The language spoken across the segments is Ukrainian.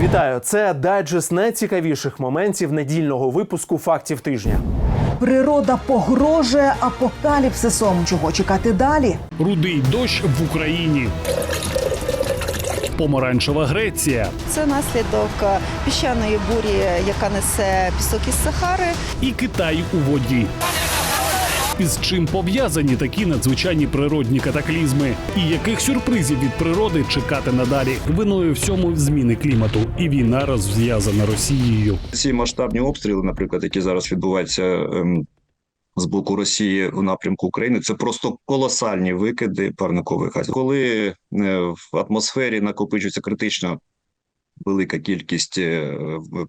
Вітаю! Це дайджест найцікавіших моментів недільного випуску фактів тижня. Природа погрожує апокаліпсисом. Чого чекати далі? Рудий дощ в Україні. Помаранчева Греція Це наслідок піщаної бурі, яка несе пісок із Сахари. і Китай у воді. Із чим пов'язані такі надзвичайні природні катаклізми, і яких сюрпризів від природи чекати надалі? Виною всьому зміни клімату і війна розв'язана Росією. Ці масштабні обстріли, наприклад, які зараз відбуваються ем, з боку Росії в напрямку України, це просто колосальні викиди парникових газів. Коли е, в атмосфері накопичується критично велика кількість е,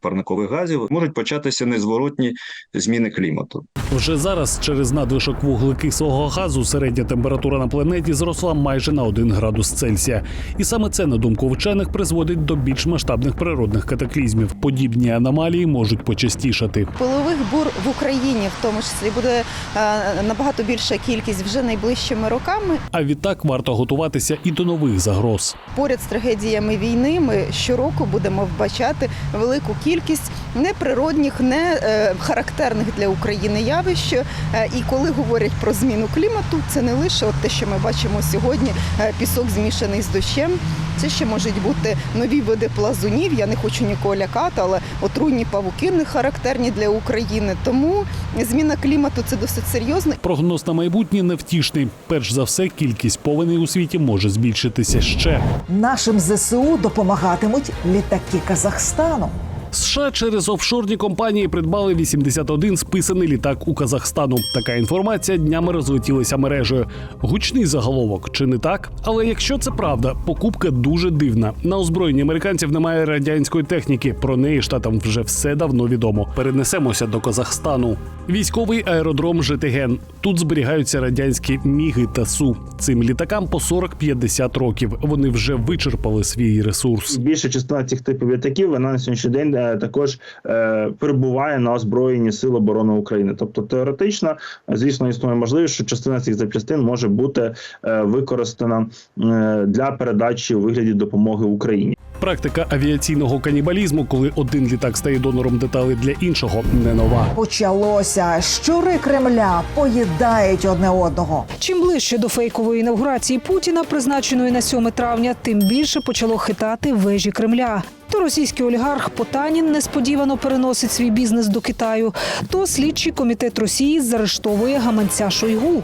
парникових газів, можуть початися незворотні зміни клімату. Вже зараз через надлишок вуглекислого газу середня температура на планеті зросла майже на 1 градус Цельсія. І саме це, на думку вчених, призводить до більш масштабних природних катаклізмів. Подібні аномалії можуть почастішати. Пилових бур в Україні, в тому числі, буде е, набагато більша кількість вже найближчими роками. А відтак варто готуватися і до нових загроз. Поряд з трагедіями війни ми щороку будемо вбачати велику кількість неприродних, не е, характерних для України явищ. Е, І коли говорять про зміну клімату, це не лише от те, що ми бачимо сьогодні, е, пісок змішаний з дощем. Це ще можуть бути нові види плазунів. Я не хочу нікого лякати, але отруйні павуки не характерні для України. Тому зміна клімату це досить серйозно. Прогноз на майбутнє невтішний. Перш за все, кількість повеней у світі може збільшитися ще. Нашим ЗСУ допомагатимуть літаки Казахстану. США через офшорні компанії придбали 81 списаний літак у Казахстану. Така інформація днями розлетілася мережею. Гучний заголовок, чи не так? Але якщо це правда, покупка дуже дивна. На озброєнні американців немає радянської техніки. Про неї штатам вже все давно відомо. Перенесемося до Казахстану. Військовий аеродром Житиген. Тут зберігаються радянські міги та су. Цим літакам по 40-50 років. Вони вже вичерпали свій ресурс. Більша частина цих типів літаків вона на сьогоднішній день е, також е, перебуває на озброєнні Сил оборони України. Тобто теоретично, е, звісно, існує можливість, що частина цих запчастин може бути е, використана е, для передачі у вигляді допомоги Україні. Практика авіаційного канібалізму, коли один літак стає донором деталей для іншого, не нова. Почалося. Щури Кремля поїдають одне одного. Чим ближче до фейкової інавгурації Путіна, призначеної на 7 травня, тим більше почало хитати вежі Кремля. То російський олігарх Потанін несподівано переносить свій бізнес до Китаю, то слідчий комітет Росії заарештовує гаманця Шойгу.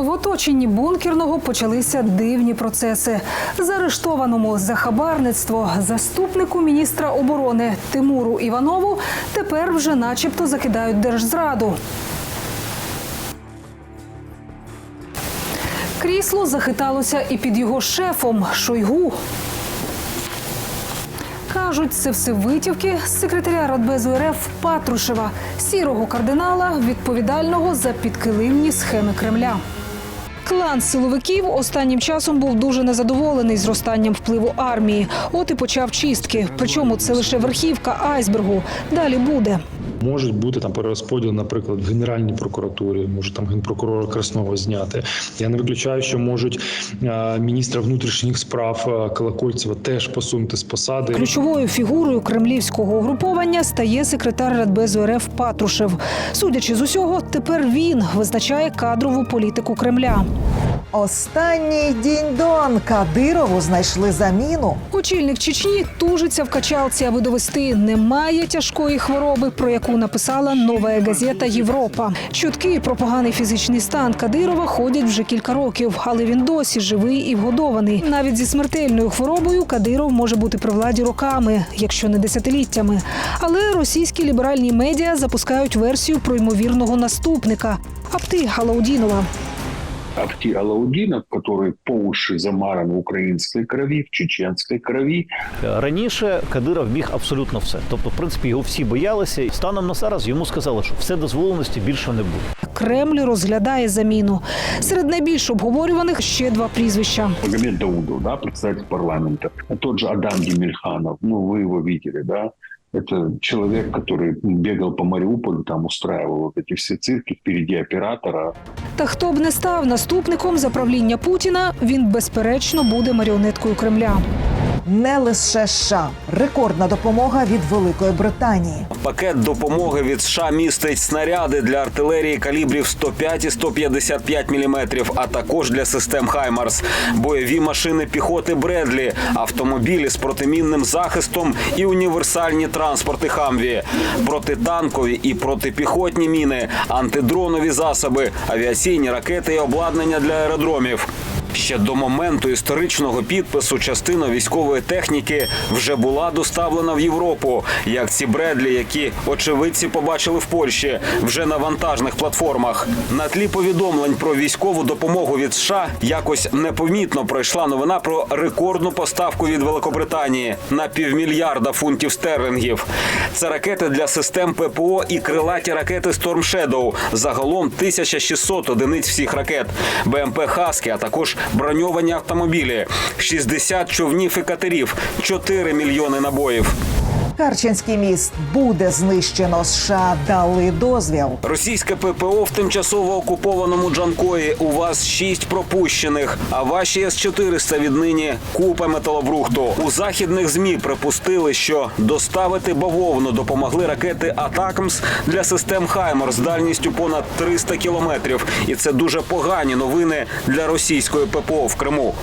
В оточенні бункерного почалися дивні процеси. Заарештованому за хабарництво заступнику міністра оборони Тимуру Іванову тепер вже начебто закидають держзраду. Крісло захиталося і під його шефом Шойгу. Кажуть, це все витівки з секретаря Радбезу РФ Патрушева, сірого кардинала, відповідального за підкилимні схеми Кремля. Клан силовиків останнім часом був дуже незадоволений зростанням впливу армії. От і почав чистки. Причому це лише верхівка айсбергу. Далі буде. Можуть бути там перерозподіл, наприклад, в Генеральній прокуратурі, може там генпрокурора Краснова зняти. Я не виключаю, що можуть е, міністра внутрішніх справ е, Колокольцева теж посунути з посади. Ключовою фігурою кремлівського угруповання стає секретар Радбезу РФ Патрушев. Судячи з усього, тепер він визначає кадрову політику Кремля. Останній дінь-дон Кадирову знайшли заміну. Очільник Чечні тужиться в качалці, аби довести немає тяжкої хвороби, про яку написала нова газета Європа. Чутки про поганий фізичний стан Кадирова ходять вже кілька років, але він досі живий і вгодований. Навіть зі смертельною хворобою Кадиров може бути при владі роками, якщо не десятиліттями. Але російські ліберальні медіа запускають версію про ймовірного наступника Апти Галаудінова. Апти Алаудинов, который по уши замаран в українській крові, в чеченській крові, Раніше Кадиров міг абсолютно все. Тобто, в принципі, його всі боялися, станом на зараз йому сказали, що все дозволеності більше не буде. Кремль розглядає заміну. Серед найбільш обговорюваних ще два прізвища. Магомед Даудов, да, председатель парламента, а тот же Адам Демельханов, ну вы его видели, да, это человек, который бегал по Мариуполю, там устраивал вот эти все цирки впереди оператора, Та хто б не став наступником за правління Путіна, він безперечно буде маріонеткою Кремля. не лише США. Рекордна допомога від Великої Британії. Пакет допомоги від США містить снаряди для артилерії калібрів 105 і 155 мм, а також для систем Хаймарс, бойові машини піхоти Бредлі, автомобілі з протимінним захистом і універсальні транспорти Хамві, протитанкові і протипіхотні міни, антидронові засоби, авіаційні ракети і обладнання для аеродромів. Ще до моменту історичного підпису частина військової техніки вже була доставлена в Європу, як ці Бредлі, які очевидці побачили в Польщі вже на вантажних платформах. На тлі повідомлень про військову допомогу від США якось непомітно пройшла новина про рекордну поставку від Великобританії на півмільярда фунтів стерлингів. Це ракети для систем ППО і крилаті ракети Storm Shadow. Загалом 1600 одиниць всіх ракет, БМП Хаскі, а також броньовані автомобілі, 60 човнів і катерів, 4 мільйони набоїв. Карченський міст буде знищено. США дали дозвіл. Російське ППО в тимчасово окупованому Джанкої. У вас шість пропущених, а ваші С-400 віднині купа металобрухту. У західних змі припустили, що доставити бавовну допомогли ракети Атакмс для систем Хаймер з дальністю понад 300 кілометрів. І це дуже погані новини для російської ППО в Криму.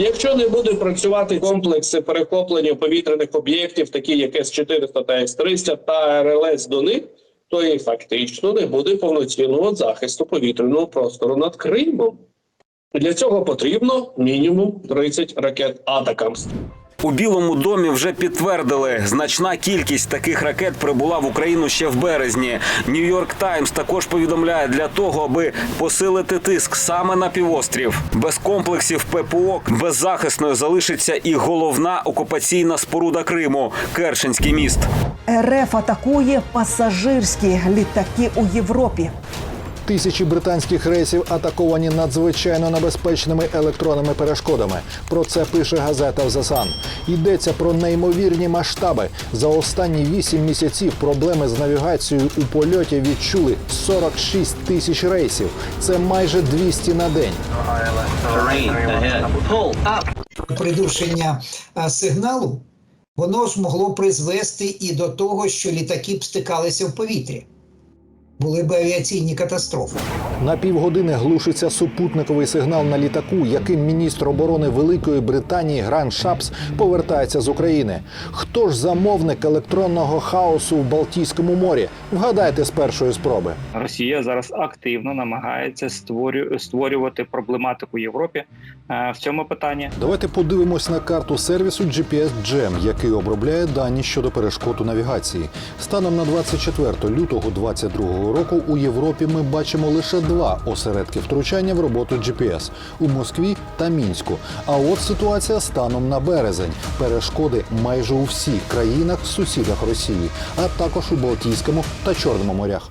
Якщо не будуть працювати комплекси перехоплення повітряних об'єктів, такі як С-400 та С-300 та РЛС до них, то і фактично не буде повноцінного захисту повітряного простору над Кримом. Для цього потрібно мінімум 30 ракет Атакамс. У Білому домі вже підтвердили, значна кількість таких ракет прибула в Україну ще в березні. Нью-Йорк Таймс також повідомляє для того, аби посилити тиск саме на півострів. Без комплексів ППО беззахисною залишиться і головна окупаційна споруда Криму Керченський міст. РФ атакує пасажирські літаки у Європі. Тисячі британських рейсів атаковані надзвичайно небезпечними електронними перешкодами. Про це пише газета The Sun. Йдеться про неймовірні масштаби. За останні вісім місяців проблеми з навігацією у польоті відчули 46 тисяч рейсів. Це майже 200 на день. придушення сигналу, воно ж могло призвести і до того, що літаки б стикалися в повітрі. Були б авіаційні катастрофи. На півгодини глушиться супутниковий сигнал на літаку, яким міністр оборони Великої Британії Гран Шапс повертається з України. Хто ж замовник електронного хаосу в Балтійському морі? Вгадайте з першої спроби. Росія зараз активно намагається створю- створювати проблематику в Європі е, в цьому питанні. Давайте подивимось на карту сервісу GPS Gem, який обробляє дані щодо перешкод у навігації. Станом на 24 лютого 2022 року у Європі ми бачимо лише два осередки втручання в роботу GPS – у Москві та Мінську. А от ситуація станом на березень. Перешкоди майже у всіх країнах сусідах Росії, а також у Балтійському та Чорному морях.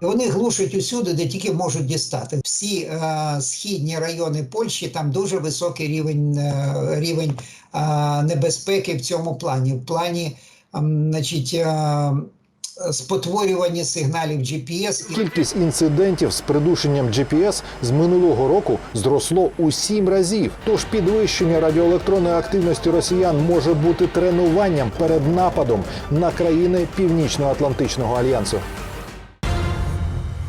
Вони глушать усюди, де тільки можуть дістати. Всі е, східні райони Польщі там дуже високий рівень, е, рівень е, небезпеки в цьому плані. В плані, ем, значить, е, спотворювання сигналів GPS Кількість інцидентів з придушенням GPS з минулого року зросло у сім разів. Тож підвищення радіоелектронної активності росіян може бути тренуванням перед нападом на країни Північно-Атлантичного альянсу.